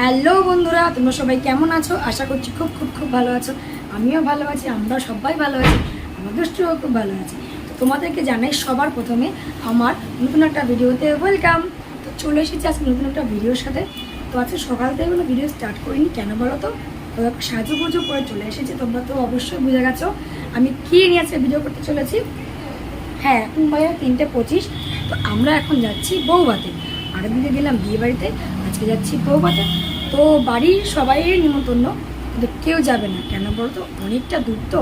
Hello বন্ধুরা, তোমরা সবাই কেমন আছো? আশা করছি খুব খুব খুব ভালো আছো। আমিও ভালো আছি, আমরা সবাই ভালো আছি, আমার দুষ্টুও খুব ভালো আছে। তো তোমাদেরকে জানাই সবার প্রথমে, আমার নতুন একটা ভিডিওতে ওয়েলকাম তো চলে এসেছি আজকে নতুন একটা ভিডিওর সাথে। তো আজকে সকাল থেকে কোনো ভিডিও স্টার্ট করিনি, কেন বলো তো একটু সাজুগুজু করে চলে এসেছি, তোমরা তো অবশ্যই বুঝে গেছো। আমি কী নিয়ে আজকে ভিডিও করতে চলেছি? হ্যাঁ এখন বাজে তিনটে পঁচিশ। তো আমরা এখন যাচ্ছি বৌভাতে। আগের দিকে গেলাম বিয়ে বাড়িতে আজকে যাচ্ছি বৌভাতে তো বাড়ির সবাই নিমন্ত্রণ, কিন্তু কেউ যাবে না। কেন বলতো? অনেকটা দূর তো।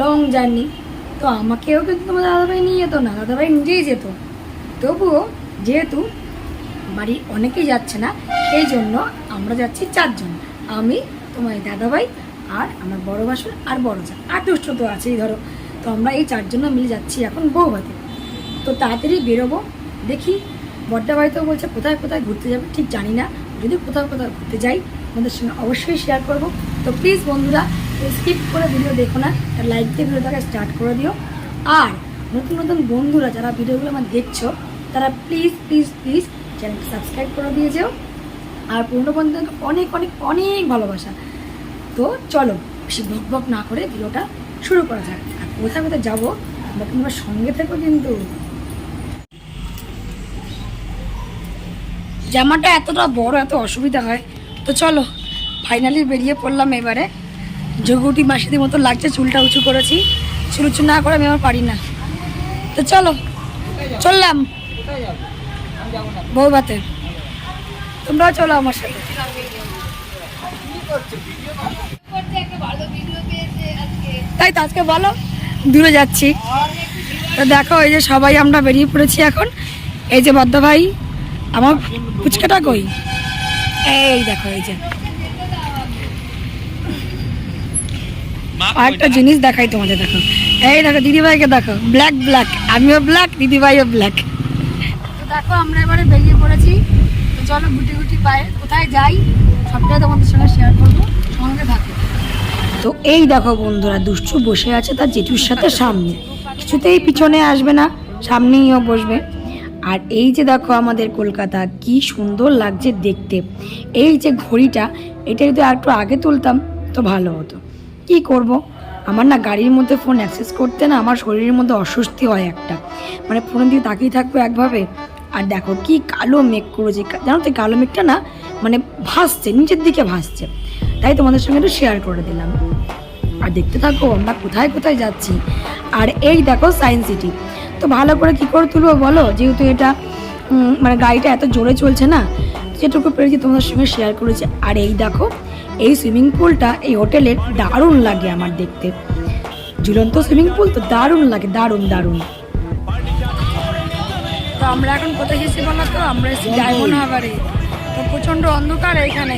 লং জার্নি তো আমাকেও কিন্তু তোমার দাদাভাই নিয়ে যেত না, দাদাভাই নিজেই যেত। তবুও যেহেতু বাড়ি অনেকেই যাচ্ছে না, সেই জন্য আমরা যাচ্ছি চারজন। আমি, তোমার দাদাভাই আর আমার বড় বাসন আর বড় যা আর দুষ্ট তো আছেই, ধরো। তো আমরা এই চারজন মিলে যাচ্ছি এখন বৌভাতে তো তাড়াতাড়ি বেরোবো, দেখি বড্ডা বাড়িতেও বলছে, কোথায় কোথায় ঘুরতে যাবে ঠিক জানি না। যদি কোথাও কোথাও ঘুরতে যাই আমাদের সঙ্গে অবশ্যই শেয়ার করব। তো প্লিজ বন্ধুরা স্কিপ করে ভিডিও দেখো না তার লাইক দিয়ে ভিডিওটাকে স্টার্ট করে দিও। আর নতুন নতুন বন্ধুরা যারা ভিডিওগুলো আমার দেখছ, তারা প্লিজ প্লিজ প্লিজ চ্যানেলকে সাবস্ক্রাইব করে দিয়ে যেও। আর পুরনো বন্ধুদেরকে অনেক অনেক অনেক ভালোবাসা। তো চলো, বেশি বক বক না করে ভিডিওটা শুরু করা যাক। আর কোথায় কোথায় যাব আমরা কিন্তু আমার সঙ্গে থেকো কিন্তু। জামাটা এতটা বড়, এত অসুবিধা হয়। তো চলো ফাইনালি বেরিয়ে পড়লাম এবারে। যোগুটি মাসিদের মতো লাগছে, চুলটা উঁচু করেছি। চুল উঁচু না করে আমি আমার পারি না। তো চলো, চললাম। বৌভাতে। তোমরাও চলো আমার সাথে। তাই তো আজকে বলো, দূরে যাচ্ছি। তো দেখো, এই যে সবাই আমরা বেরিয়ে পড়েছি এখন। এই যে বদ্দ ভাই আমার ফুচকাটা কই? এই দেখো এই যে। আরেকটা জিনিস দেখাই তোমাদের দেখো। এই দেখো দিদিভাইকে দেখো ব্ল্যাক ব্ল্যাক আমিও ব্ল্যাক দিদিভাইও ব্ল্যাক তো দেখো আমরা এবারে বেরিয়ে পড়েছি। তো চলো গুটি গুটি পায়ে কোথায় যাই সবটাই তোমাদের সঙ্গে শেয়ার করব। সঙ্গে থাকো। তো এই দেখো বন্ধুরা দুষ্টু বসে আছে তার জেঠুর সাথে সামনে। কিছুতেই পিছনে আসবে না সামনেই ও বসবে। আর এই যে দেখো আমাদের কলকাতা, কি সুন্দর লাগছে দেখতে। এই যে ঘড়িটা, এটা যদি আর একটু আগে তুলতাম তো ভালো হতো। কি করব? আমার না গাড়ির মধ্যে ফোন অ্যাক্সেস করতে না আমার শরীরের মধ্যে অস্বস্তি হয় একটা। মানে ফোনের দিকে তাকিয়ে থাকব একভাবে। আর দেখো কি কালো মেঘ করেছে। জানো তো কালো মেঘটা না মানে ভাসছে, নিচের দিকে ভাসছে। তাই তোমাদের সঙ্গে একটু শেয়ার করে দিলাম। আর দেখতে থাকো আমরা কোথায় কোথায় যাচ্ছি। আর এই দেখো সায়েন্স সিটি তো ভালো করে কি করে তুলবো বলো? যেহেতু এটা মানে গাড়িটা এত জোরে চলছে না যেটুকু পেরেছি তোমাদের সঙ্গে শেয়ার করেছি। আর এই দেখো এই সুইমিং পুলটা এই হোটেলের দারুণ লাগে আমার দেখতে। ঝুলন্ত সুইমিং পুল তো দারুণ লাগে দারুণ দারুণ। তো আমরা এখন কোথায় এসেছি বলো তো? আমরা এসেছি ডায়মন্ড তো প্রচণ্ড অন্ধকার এখানে।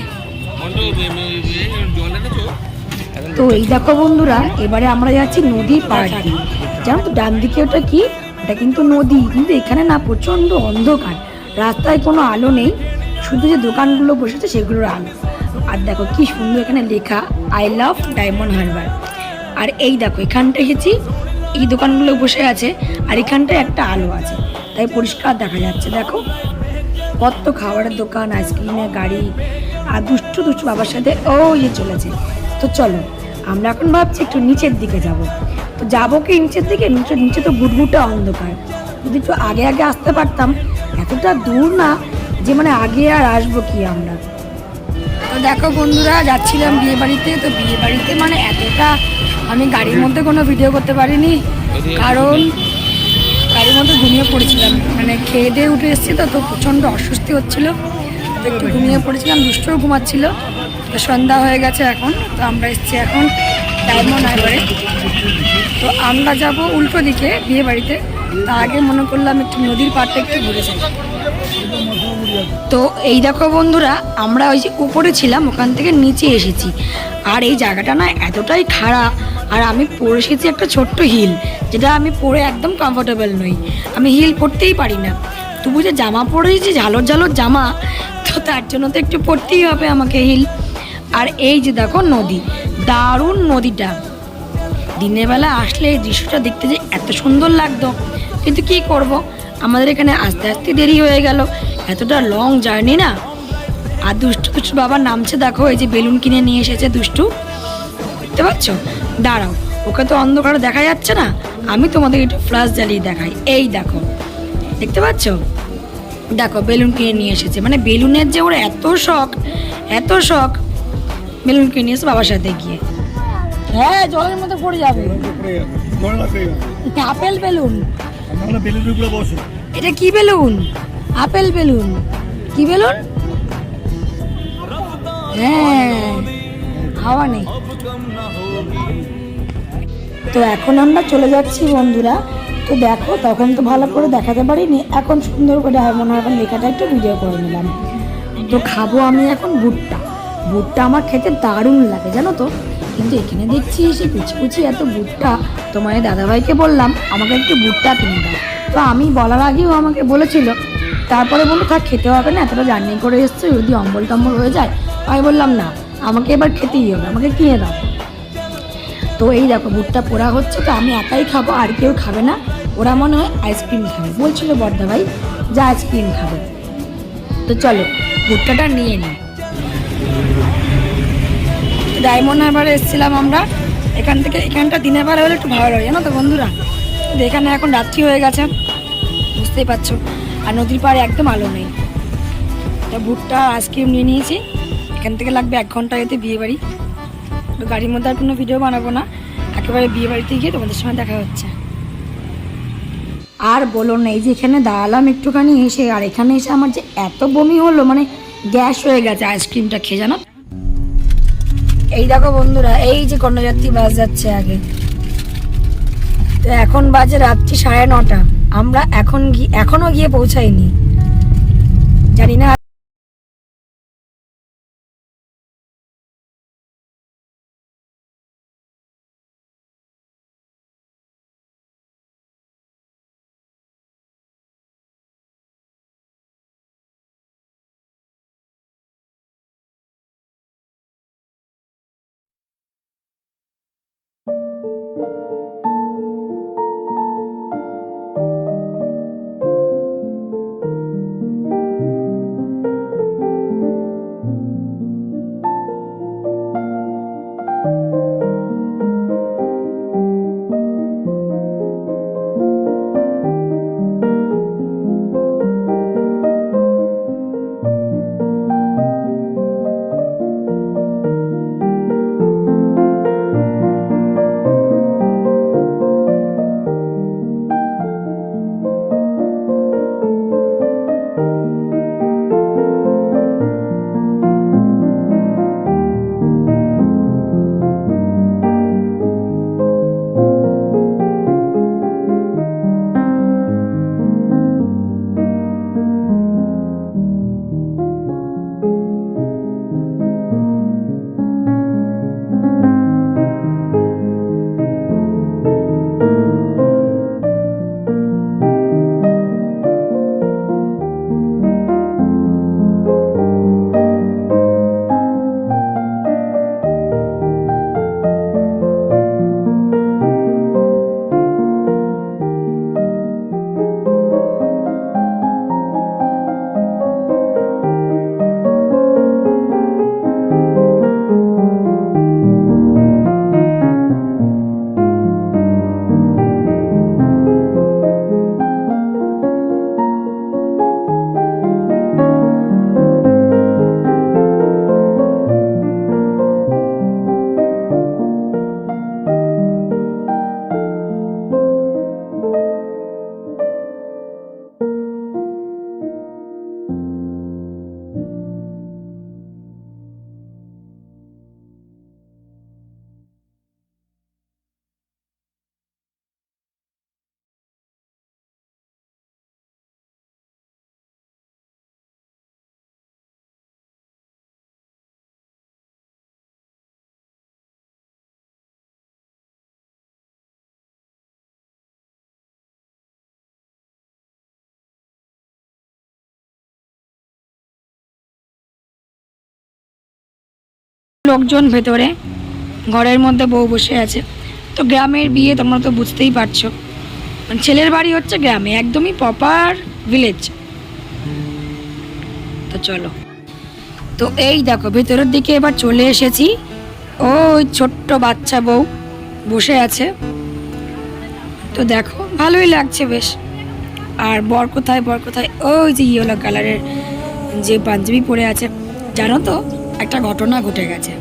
তো এই দেখো বন্ধুরা এবারে আমরা যাচ্ছি নদীর পাড় দিয়ে। জানো তো ডান দিকে ওটা কি? ওটা কিন্তু নদী, কিন্তু এখানে না, প্রচণ্ড অন্ধকার। রাস্তায় কোনো আলো নেই, শুধু যে দোকানগুলো বসেছে সেগুলোর আলো। আর দেখো কি সুন্দর এখানে লেখা আই লাভ ডায়মন্ড হারবার আর এই দেখো এখানটা এসেছি, এই দোকানগুলো বসে আছে, আর এখানটায় একটা আলো আছে। তাই পরিষ্কার দেখা যাচ্ছে, দেখো। কত খাবারের দোকান, আইসক্রিমের গাড়ি, আর দুষ্টু দুষ্টু বাবার সাথে, ও ইয়ে চলেছে। তো চলো, আমরা এখন ভাবছি একটু নিচের দিকে যাব। তো যাব কি নিচের দিকে? নিচে নিচে তো গুটগুটা অন্ধকার। যদি একটু আগে আগে আসতে পারতাম, এতটা দূর না যে মানে আগে আর আসব কি আমরা। তো দেখো বন্ধুরা, যাচ্ছিলাম বিয়ে বাড়িতে। তো বিয়ে বাড়িতে মানে এতটা আমি গাড়ির মধ্যে কোনো ভিডিও করতে পারিনি। কারণ গাড়ির মধ্যে ঘুমিয়ে পড়েছিলাম। মানে খেয়ে দিয়ে উঠে এসেছি তো তো প্রচণ্ড অস্বস্তি হচ্ছিল। তো একটু ঘুমিয়ে পড়েছিলাম, দুষ্টও ঘুমাচ্ছিল। তো সন্ধ্যা হয়ে গেছে এখন। তো আমরা এসেছি এখন ডায়মন্ড হারবারে তো আমরা যাব উল্টো দিকে বিয়ে বাড়িতে। তা আগে মনে করলাম একটু নদীর পাড়টা একটু ঘুরে যাই। তো এই দেখো বন্ধুরা, আমরা ওই যে উপরে ছিলাম, ওখান থেকে নিচে এসেছি। আর এই জায়গাটা না এতটাই খারাপ আর আমি পরে এসেছি একটা ছোট্ট হিল, যেটা আমি পরে একদম কমফোর্টেবল নই। আমি হিল পরতেই পারি না। তবু যে জামা পরেছি ঝালর ঝালর জামা, তো তার জন্য তো একটু পরতেই হবে আমাকে হিল। আর এই যে দেখো নদী, দারুণ নদীটা। দিনের বেলা আসলে এই দৃশ্যটা দেখতে যে এত সুন্দর লাগতো। কিন্তু কি করব? আমাদের এখানে আস্তে আস্তে দেরি হয়ে গেল। এতটা লং জার্নি না? আর দুষ্টু দুষ্টু বাবা নামছে দেখো, এই যে বেলুন কিনে নিয়ে এসেছে দুষ্টু। বুঝতে পাচ্ছ? দাঁড়াও, ওকে তো অন্ধকারে দেখা যাচ্ছে না? আমি তোমাদের একটু ফ্লাশ জ্বালিয়ে দেখাই। এই দেখো, দেখতে পাচ্ছ? দেখো, বেলুন কিনে নিয়ে এসেছে। মানে বেলুনের যে ওর এত শখ এত শখ। বেলুন কিনে এসে বাবার সাথে গিয়ে। হ্যাঁ জলের মধ্যে পড়ে যাবে। Apple balloon. এটা কি বেলুন? Apple balloon. কি বেলুন? হ্যাঁ হাওয়া নেই। তো এখন আমরা চলে যাচ্ছি বন্ধুরা। তো দেখো, তখন তো ভালো করে দেখাতে পারিনি। এখন সুন্দর করে মনে হয় এখন লেখাটা একটু ভিডিও করে নিলাম। তো খাব আমি এখন ভুট্টা ভুট্টা আমার খেতে দারুণ লাগে, জানো তো? কিন্তু এখানে দেখছি এসে কুচি কুচি এত বুটটা তোমার দাদাভাইকে বললাম, আমাকে একটু ভুট্টা কিনে দাও। তো আমি বলার আগেও আমাকে বলেছিল। তারপরে বলল, থাক, খেতে হবে না, এতটা জার্নি করে এসছে, যদি অম্বল টম্বল হয়ে যায়। আমি বললাম, না, আমাকে এবার খেতেই হবে, আমাকে কিনে দাও। তো এই দেখো বুটটা পোড়া হচ্ছে, তো আমি একাই খাব, আর কেউ খাবে না। ওরা মনে হয় আইসক্রিম খাবে, বলছিল বর্দা ভাই যে আইসক্রিম খাবে। তো চলো, ভুট্টাটা নিয়ে নিই। ডায়মন্ড হারবারে এসেছিলাম আমরা। এখান থেকে এখানটা দিনের বেলা হলে একটু ভালো লাগে, জানো তো বন্ধুরা? এখানে এখন রাত্রি হয়ে গেছে, বুঝতেই পারছ। আর নদীর পাড়ে একদম আলো নেই। তা ভুট্টা, আইসক্রিম নিয়ে নিয়েছি। এখান থেকে লাগবে এক ঘণ্টা যেতে বিয়ে বাড়ি তো গাড়ির মধ্যে আর কোনো ভিডিও বানাবো না। একেবারে বিয়ে বাড়িতে গিয়ে তোমাদের সঙ্গে দেখা হচ্ছে। আর বলো না, এই যে এখানে দাঁড়ালাম একটুখানি এসে, আর এখানে এসে আমার যে এত বমি হলো মানে গ্যাস হয়ে গেছে আইসক্রিমটা খেয়ে, জানো? এই দেখো বন্ধুরা, এই যে কন্যাযাত্রী বাস যাচ্ছে আগে। তো এখন বাজে রাত্রি সাড়ে নটা। আমরা এখন এখনও গিয়ে পৌঁছাইনি। জানি না লোকজন ভেতরে, ঘরের মধ্যে বউ বসে আছে। তো গ্রামের বিয়ে তোমরা তো বুঝতেই পারছ। মানে ছেলের বাড়ি হচ্ছে গ্রামে, একদমই প্রপার ভিলেজ তো চলো। তো এই দেখো, ভেতরের দিকে এবার চলে এসেছি। ওই ছোট্ট বাচ্চা বউ বসে আছে। তো দেখো, ভালোই লাগছে বেশ। আর বর কোথায় বর কোথায়? ওই যে ইয়েলো কালারের যে পাঞ্জাবি পরে আছে। জানো তো একটা ঘটনা ঘটে গেছে।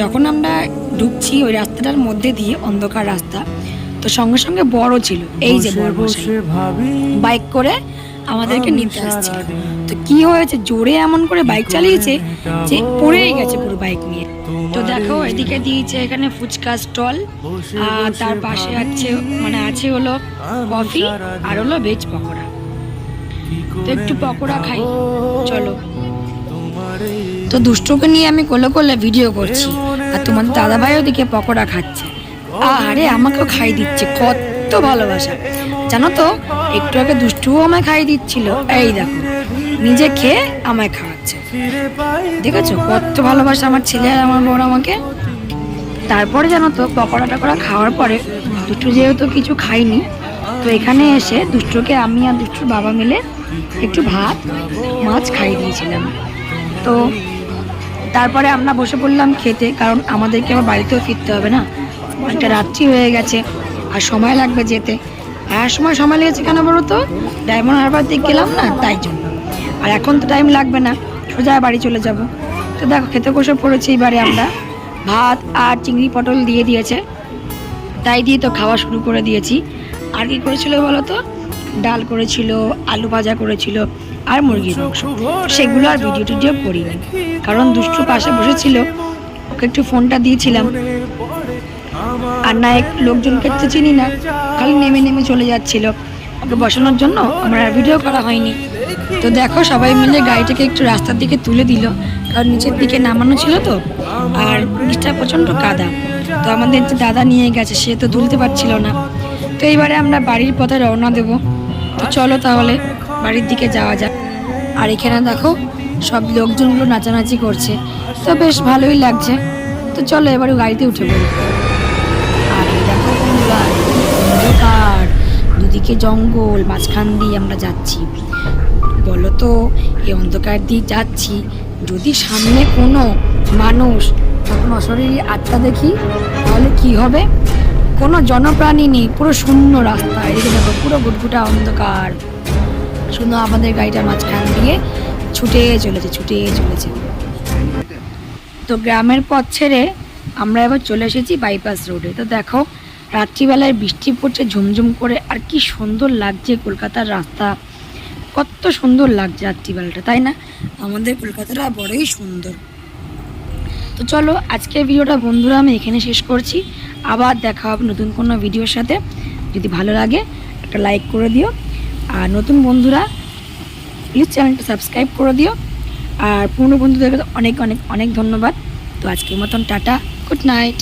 যখন আমরা ঢুকছি ওই রাস্তাটার মধ্যে দিয়ে অন্ধকার রাস্তা তো সঙ্গে সঙ্গে বড় ছিল এই যে বড় বাইক করে আমাদেরকে নিতে আসছিল। তো কি হয়েছে? জোরে এমন করে বাইক চালিয়েছে যে পড়েই গেছে পুরো বাইক নিয়ে। তো দেখো এদিকে দিয়েছে এখানে ফুচকা স্টল আর তার পাশে আছে মানে আছে হলো কফি আর হলো ভেজ পকোড়া। তো একটু পকোড়া খাই। চলো। তো দুষ্টুকে নিয়ে আমি কোলে কোলে ভিডিও করছি। আর তোমার দাদা ভাই ওদিকে পকোড়া খাচ্ছে। আরে আমাকেও খাই দিচ্ছে, কত ভালোবাসা। জানো তো, একটু আগে দুষ্টুও আমায় খাই দিচ্ছিল। এই দেখো, নিজে খেয়ে আমায় খাওয়াচ্ছে। দেখেছ, কত ভালোবাসা আমার ছেলে আর আমার বড় আমাকে। তারপরে জানো তো, পকোড়া টকোড়া খাওয়ার পরে দুষ্টু যেহেতু কিছু খাইনি তো এখানে এসে দুষ্টুকে আমি আর দুষ্টুর বাবা মিলে একটু ভাত, মাছ খাইয়ে দিয়েছিলাম। তো তারপরে আমরা বসে পড়লাম খেতে, কারণ আমাদেরকে আবার বাড়িতেও ফিরতে হবে না। অনেকটা রাত্রি হয়ে গেছে, আর সময় লাগবে যেতে। আর সময় সময় লেগেছে কেন বলো তো? ডায়মন্ড হারবার দিক গেলাম না, তাই জন্য। আর এখন তো টাইম লাগবে না, সোজা বাড়ি চলে যাব। তো দেখো, খেতে বসে পড়েছি এবারে আমরা। ভাত আর চিংড়ি পটল দিয়ে দিয়েছে। তাই দিয়ে তো খাওয়া শুরু করে দিয়েছি। আর কি করেছিল বলো তো? ডাল করেছিল, আলু ভাজা করেছিল আর মুরগির মাংস সেগুলো আর ভিডিও টিডিও করিনি। কারণ দুষ্টু পাশে বসেছিল, ওকে একটু ফোনটা দিয়েছিলাম। আর না, এক লোকজনকে তো চিনি না। খালি নেমে নেমে চলে যাচ্ছিল। ওকে বসানোর জন্য আমার আর ভিডিও করা হয়নি। তো দেখো, সবাই মিলে গাড়িটাকে একটু রাস্তার দিকে তুলে দিল। কারণ নিচের দিকে নামানো ছিল তো। আর নিচটা প্রচণ্ড কাদা। তো আমাদের যে দাদা নিয়ে গেছে, সে তো তুলতে পারছিল না। তো এইবারে আমরা বাড়ির পথে রওনা দেব। তো চলো তাহলে। বাড়ির দিকে যাওয়া যাক। আর এখানে দেখো, সব লোকজনগুলো নাচানাচি করছে। তো বেশ ভালোই লাগছে। তো চলো এবারে গাড়িতে উঠে পড়ি। আর দেখো অন্ধকার। দুদিকে জঙ্গল, মাঝখান দিয়ে আমরা যাচ্ছি। বলো তো এই অন্ধকার দিয়ে যাচ্ছি। যদি সামনে কোনো মানুষ তখন অশরীরী আত্মা দেখি, তাহলে কি হবে? কোনো জনপ্রাণী নেই, পুরো শূন্য রাস্তা। এদিকে দেখো, পুরো গুটগুটা অন্ধকার। শুধু আমাদের গাড়িটা মাঝখান দিয়ে ছুটে চলেছে ছুটে চলেছে। তো গ্রামের পথ ছেড়ে আমরা এবার চলে এসেছি বাইপাস রোডে তো দেখো, রাত্রিবেলায় বৃষ্টি পড়ছে, ঝুমঝুম করে, আর কি সুন্দর লাগছে কলকাতার রাস্তা। কত সুন্দর লাগছে রাত্রিবেলাটা, তাই না? আমাদের কলকাতাটা বড়ই সুন্দর। তো চলো, আজকের ভিডিওটা বন্ধুরা আমি এখানে শেষ করছি। আবার দেখা হবে নতুন কোনো ভিডিওর সাথে। যদি ভালো লাগে, একটা লাইক করে দিও। আর নতুন বন্ধুরা প্লিজ চ্যানেলটা সাবস্ক্রাইব করে দিও। আর পুরনো বন্ধুদের তো অনেক অনেক অনেক ধন্যবাদ। তো আজকের মতন টাটা গুড নাইট